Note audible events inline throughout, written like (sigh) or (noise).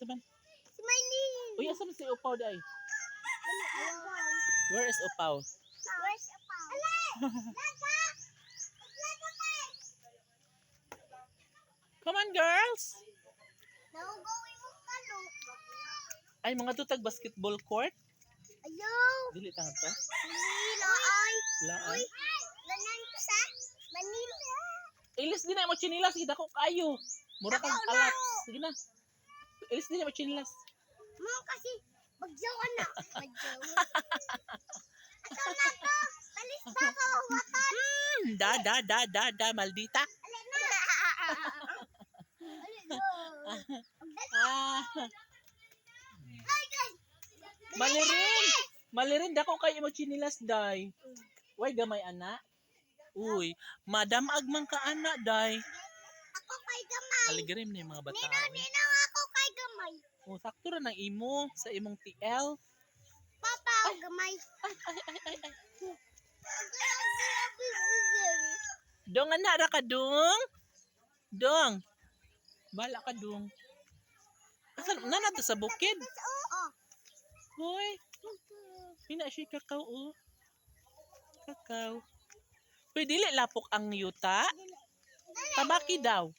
asa man? Si Maylin. Uy, asa man si Upaw day? Where is Upaw? Laga! Laga pa! Come on, girls! Ay, mga tutag basketball court. Ayaw! Dili tangan to. Manila ay! Laan. Ganan ko sa Manila. Ilis din na mo chinilas, sige dako kayo. Mura kang alat. Sige na. Ilis na mo chinilas. Mo kasi bagyaw na. (laughs) Bagyaw. Ato na to. Palis pa ko. Wapan. Hmm, da da da da da maldita. Ale na. Ale na. Ah, Ay, guys. malirin. Malirin dako kay mo chinilas day. Way gamay ana. Uy, madam agmang ka ana day. Ako kay gamay. Aligirim ni mga bata. Nino, nino gamay. Oh, sakto ra ng imo sa imong TL. Papa, gamay. Ay, ay, ay, ay, ay. Ay, Dong ana ra ka dong. Dong. Bala ka dong. Asan na nato sa bukid? Oo. Hoy, pina siya kakao oh. Kakao. Uy, dili lapok ang yuta. Tabaki daw.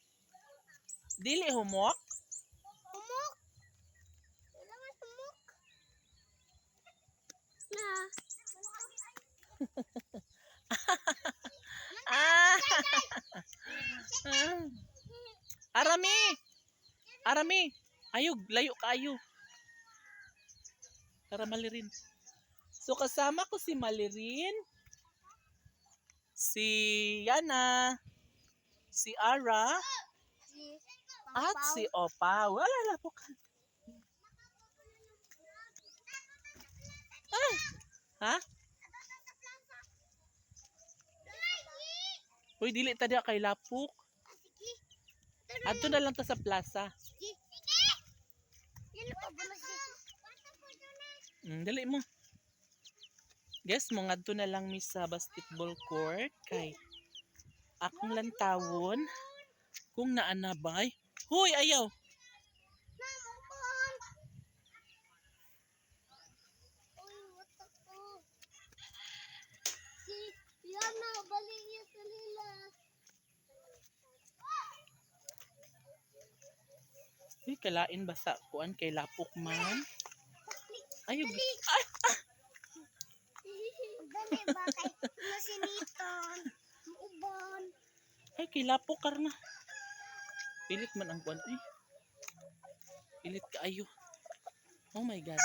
Dili. Humok. Kailangan humok. Na. (laughs) Ah. Arami. Arami. Ayog, layo ka ayo. Tara Malirin. So kasama ko si Malirin, si Yana, si Ara, at si Opa. Wala na po ka. Ah. Ha? Uy, dili ta diha kay lapok. Adto na lang ta sa plaza. Sige. Yan pa ba? Mm, dali mo. Guess mo ngadto na lang mi sa basketball court kay akong lantawon kung naanabay. Hoy, ayaw. Namukon. Uy, watak ko. Si Yana, balik niya sa lilas. Uy, kalain ba sa kuan kay lapok man? Dali. Ay, Dali ba kay masiniton? Uban. ay kay lapok kar na. Pilit man ang kuan. Ay. Pilit ka ayo. Oh my God.